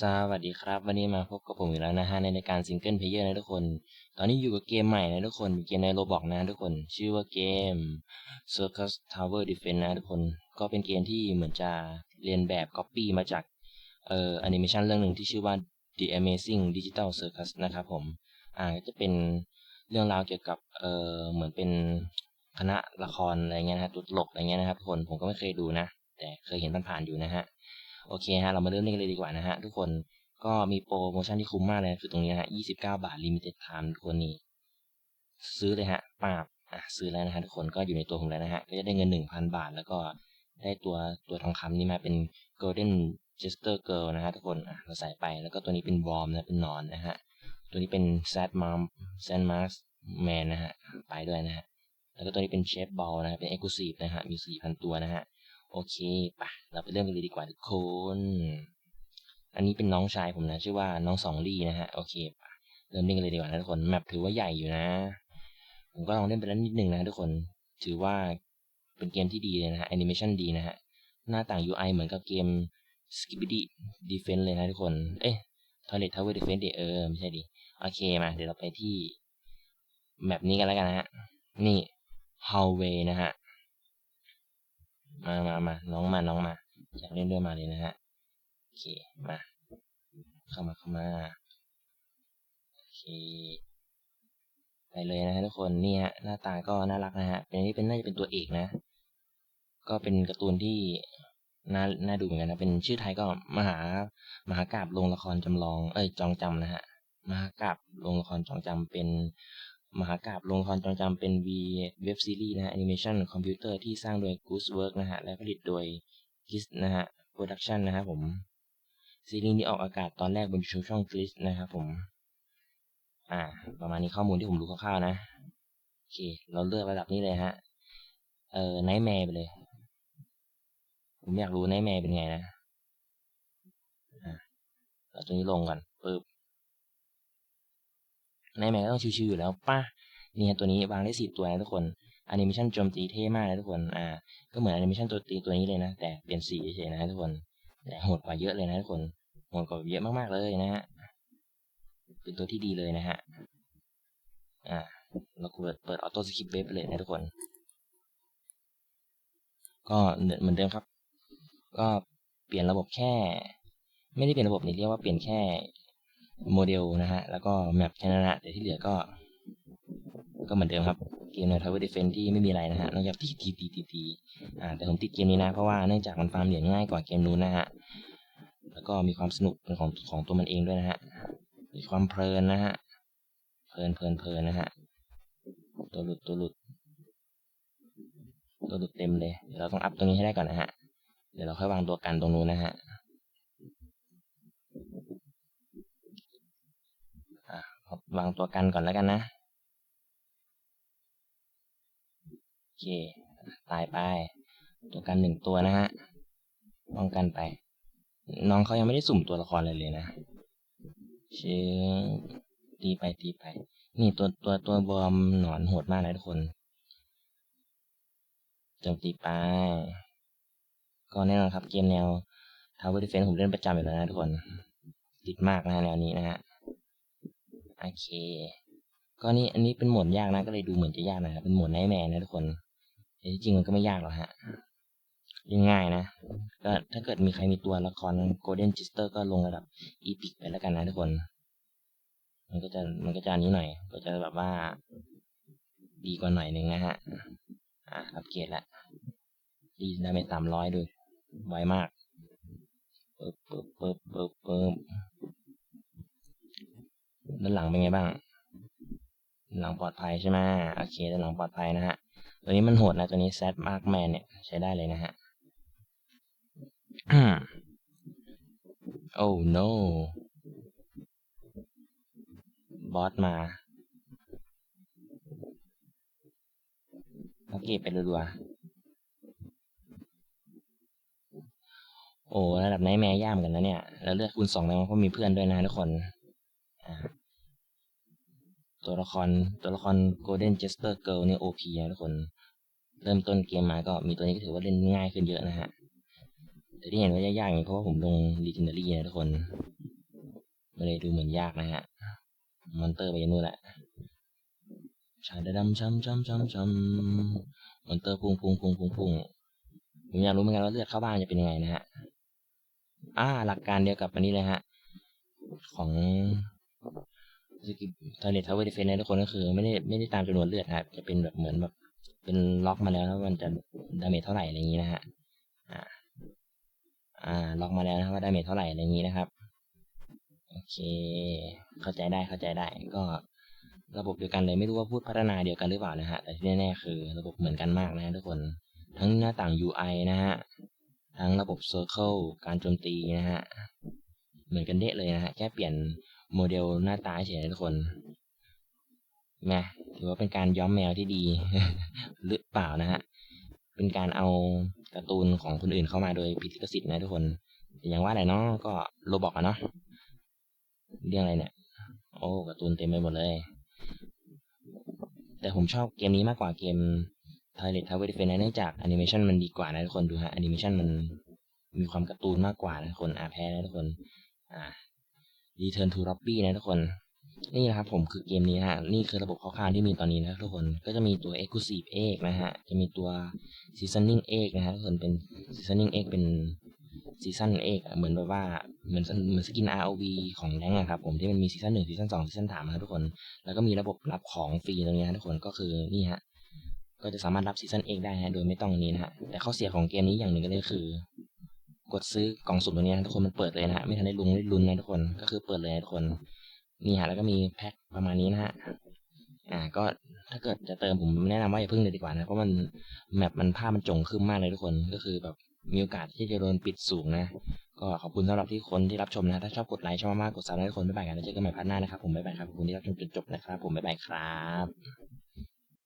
สวัสดีครับ วันนี้มาพบกับผมอีกแล้วนะฮะในรายการซิงเกิลเพลเยอร์นะทุกคน ตอนนี้อยู่กับเกมใหม่นะทุกคนเกมในโรบอกนะทุกคน ชื่อว่าเกม Circus Tower Defense นะทุกคน ก็เป็นเกมที่เหมือนจะเรียนแบบ Copy มาจากเอ่อแอนิเมชันเรื่องหนึ่งที่ชื่อว่า The Amazing Digital Circus นะครับผม อ่าก็จะเป็นเรื่องราวเกี่ยวกับเอ่อเหมือนเป็นคณะละครอะไรเงี้ยนะฮะตัวตลกอะไรเงี้ยนะครับทุกคนผมก็ไม่เคยดูนะ แต่เคยเห็นผ่านๆอยู่นะฮะ โอเคฮะ เรามาเริ่มเล่นกันเลยดีกว่านะฮะ ทุกคนก็มีโปรโมชั่นที่คุ้มมากเลยคือตรงนี้นะฮะ29 บาท limited time ทุกคนนี่ซื้อเลยฮะปาบอะซื้อแล้วนะฮะทุกคนก็อยู่ในตัวผมแล้วนะฮะ ก็จะได้เงิน 1,000 บาท แล้วก็ได้ตัวตัวทองคำนี่มาเป็น golden jester girl นะฮะทุกคนอะเราใส่ไปแล้วก็ตัวนี้เป็นวอมนะเป็นนอนนะฮะ ตัวนี้เป็น sad mom sad mask man นะฮะไปด้วยนะฮะแล้วก็ตัวนี้เป็นเชฟบอลนะฮะเป็น exclusive นะฮะมี4,000 ตัวนะฮะ โอเคปะเราไปเริ่มกันเลยดีกว่าทุกคน อันนี้เป็นน้องชายผมนะ ชื่อว่าน้องสองลี่นะฮะ โอเคปะเริ่มเล่นกันเลยดีกว่านะทุกคน แมปถือว่าใหญ่อยู่นะ ผมก็ลองเล่นไปแล้วนิดหนึ่งนะทุกคน ถือว่าเป็นเกมที่ดีเลยนะฮะ แอนิเมชันดีนะฮะ หน้าต่าง UI เหมือนกับเกม Skibidi Defense เลยนะทุกคน เอ๊ะ Toilet Tower Defense เออ ไม่ใช่ดิ โอเคมา เดี๋ยวเราไปที่แมปนี้กันแล้วกันนะฮะ นี่ Hallway นะฮะ มามามาน้องมาน้องมาอยากเล่นด้วยมาเลยนะฮะโอเคมาเข้ามาเข้ามาโอเคไปเลยนะฮะทุกคนนี่ฮะหน้าตาก็น่ารักนะฮะเป็นนี้เป็นน่าจะเป็นตัวเอกนะ ก็เป็นการ์ตูนที่น่าน่าดูเหมือนกันนะเป็นชื่อไทยก็มหามหากราบโรงละครจำลอง เอ้ยจองจำนะฮะมหากราบโรงละครจองจำเป็น มหากาบโรงละครจองจำเป็น V เว็บซีรีส์นะฮะแอนิเมชันคอมพิวเตอร์ที่สร้างโดย Goose Work นะฮะ และผลิตโดย Kiss นะฮะ Production นะฮะผม ซีรีส์นี้ออกอากาศตอนแรกบนช่อง Kiss นะครับผม อ่า ประมาณนี้ข้อมูลที่ผมรู้คร่าวๆนะ โอเค เราเลือกระดับนี้เลยฮะ เอ่อไนท์แมร์ไปเลย ผมอยากรู้ไนท์แมร์เป็นไงนะ อ่าเราตัวนี้ลงก่อนปึ๊บ ไนท์แมร์ก็ต้องชิวๆอยู่แล้วป่ะนี่ฮะตัวนี้วางได้สิบตัวนะทุกคนแอนิเมชันโจมตีเท่มากนะทุกคน อ่า ก็เหมือนแอนิเมชันตัวตีตัวนี้เลยนะ แต่เปลี่ยนสีเฉยๆนะทุกคน แต่โหดกว่าเยอะเลยนะทุกคน โหดกว่าเยอะมากๆเลยนะฮะ เป็นตัวที่ดีเลยนะฮะ อ่า เราเปิดเปิดออโต้สคริปต์เว็บเลยนะทุกคน ก็เหมือนเดิมครับ ก็เปลี่ยนระบบแค่ ไม่ได้เปลี่ยนระบบนี่เรียกว่าเปลี่ยนแค่ โมเดลนะฮะ แล้วก็แมปแค่นั้นนะแต่ที่เหลือก็ ก็เหมือนเดิมครับ เกมใน Tower Defense ที่ไม่มีอะไรนะฮะนอกจากตีตีตีตีตีอ่าแต่ผมติดเกมนี้นะ เพราะว่าเนื่องจากมันฟาร์มเหรียญง่ายกว่าเกมนู้นนะฮะ แล้วก็มีความสนุกเป็นของของตัวมันเองด้วยนะฮะ มีความเพลินนะฮะ เพลินเพลินเพลินนะฮะ ตัวหลุดตัวหลุด ตัวหลุดเต็มเลย เดี๋ยวเราต้องอัพตรงนี้ให้ได้ก่อนนะฮะ เดี๋ยวเราค่อยวางตัวกันตรงนู้นนะฮะ วางตัวกันก่อนแล้วกันนะ โอเค ตายไป ตัวกันหนึ่งตัวนะฮะป้องกันไป น้องเขายังไม่ได้สุ่มตัวละครเลยเลยนะเชื่อตีไปตีไป นี่ตัวตัวตัวบอมหนอนโหดมากเลยทุกคนโจมตีไป ก็แน่นอนครับเกมแนว Tower Defense ผมเล่นประจำอยู่แล้วนะทุกคน ติดมากนะแนวนี้นะฮะ โอเค ก็นี่อันนี้เป็นหมดยากนะ ก็เลยดูเหมือนจะยากนะเป็นหมดไนท์แมร์นะทุกคนแต่ที่จริงมันก็ไม่ยากหรอกฮะยังง่ายนะก็ถ้าเกิดมีใครมีตัวละคร Golden Gister ก็ลงระดับ Epic ไปแล้วกันนะทุกคน มันก็จะมันก็จะนี้หน่อย ก็จะแบบว่า ดีกว่าหน่อยหนึ่งนะฮะ อะอัปเกรดละดีได้ไปสามร้อยด้วยไวมากปึ๊บปึ๊บปึ๊บปึ๊บปึ๊บ ด้านหลังเป็นไงบ้าง หลังปลอดภัยใช่ไหมโอเคด้านหลังปลอดภัยนะฮะ ตัวนี้มันโหดนะ ตัวนี้แซดมาร์กแมนเนี่ยใช้ได้เลยนะฮะโอ้ no บอสมาโอเคไปรัวๆโอ้ ระดับไนแมร์ย่ามกันนะเนี่ย แล้วเลือดคูณสองแล้วเพราะมีเพื่อนด้วยนะทุกคน ตัวละครตัวละคร Golden Jester Girl นี่ OP นะทุกคน เริ่มต้นเกมมาก็มีตัวนี้ก็ถือว่าเล่นง่ายขึ้นเยอะนะฮะ แต่ที่เห็นว่ายากๆอย่างนี้เพราะว่าผมลง Legendary นะทุกคนมันเลยดูเหมือนยากนะฮะ มอนเตอร์ไปนู่นแหละชาดดำช้ำช้ำช้ำช้ำมอนเตอร์พุ่งพุ่งพุ่งพุ่งพุ่งผมอยากรู้เหมือนกันว่าเลือดเข้าบ้านจะเป็นยังไงนะฮะ อ่า หลักการเดียวกับอันนี้เลยฮะ ของ สกิปทอร์เนทาวเวอร์ดิเฟนทุกคนก็คือ ไม่ได้ไม่ได้ตามจำนวนเลือดครับ จะเป็นแบบเหมือนแบบเป็นล็อกมาแล้วแล้วมันจะดาเมจเท่าไหร่อะไรอย่างนี้นะฮะ อ่า อ่า ล็อกมาแล้วนะครับว่าดาเมจเท่าไหร่อะไรอย่างนี้นะครับ โอเค เข้าใจได้เข้าใจได้ ก็ระบบเดียวกันเลยไม่รู้ว่าพูดพัฒนาเดียวกันหรือเปล่านะฮะ แต่ที่แน่ๆคือ ระบบเหมือนกันมากนะทุกคน ทั้งหน้าต่าง UI นะฮะ ทั้งระบบ Circle การโจมตีนะฮะ เหมือนกันเดะเลยนะฮะ แค่เปลี่ยน โมเดลหน้าตาเฉยทุกคนนะถือว่าเป็นการย้อมแมวที่ดี หรือเปล่านะฮะ เป็นการเอาการ์ตูนของคนอื่นเข้ามาโดยผิดลิขสิทธิ์นะทุกคนแต่อย่างว่าแหละเนาะก็โรบอกอะเนาะเรื่องอะไรเนี่ย โอ้การ์ตูนเต็มไปหมดเลย แต่ผมชอบเกมนี้มากกว่าเกม Toilet Tower Defense เนื่องจากแอนิเมชันมันดีกว่านะทุกคนดูฮะแอนิเมชันมันมีความการ์ตูนมากกว่านะทุกคนอาแพ้นะทุกคน อ่า Return to Lobby นะทุกคน นี่นะครับผมคือเกมนี้ฮะ นี่คือระบบคร่าวๆที่มีตอนนี้นะทุกคน ก็จะมีตัว Exclusive Egg นะฮะ จะมีตัว Seasoning Egg นะฮะทุกคน เป็น Seasoning Egg เป็นซีซั่นเอกเหมือนแบบว่าเหมือนเหมือนสกิน ROV ของแรงนะครับผมที่มันมีซีซั่นหนึ่งซีซั่นสองซีซั่นสามนะทุกคน แล้วก็มีระบบรับของฟรีตรงนี้นะทุกคนก็คือนี่ฮะก็จะสามารถรับซีซั่นเอกได้ฮะโดยไม่ต้องนี้นะฮะแต่ข้อเสียของเกมนี้อย่างหนึ่งก็เลยคือ กดซื้อกล่องสุ่มตัวนี้นะทุกคนมันเปิดเลยนะฮะไม่ทันได้ลุ้นได้ลุ้นนะทุกคนก็คือเปิดเลยนะทุกคนนี่ฮะแล้วก็มีแพ็คประมาณนี้นะฮะอ่าก็ถ้าเกิดจะเติมผมแนะนำว่าอย่าเพิ่งเลยดีกว่านะเพราะมันแมปมันภาพมันจงขึ้นมากเลยทุกคนก็คือแบบมีโอกาสที่จะโดนปิดสูงนะ ก็ขอบคุณสำหรับที่คนที่รับชมนะ ถ้าชอบกดไลค์ชอบมากๆกดซับให้ทุกคนบ๊ายบายกันแล้วเจอกันใหม่พัดหน้านะครับผมบ๊ายบายครับขอบคุณที่รับชมจนจบนะครับผมบ๊ายบายครับ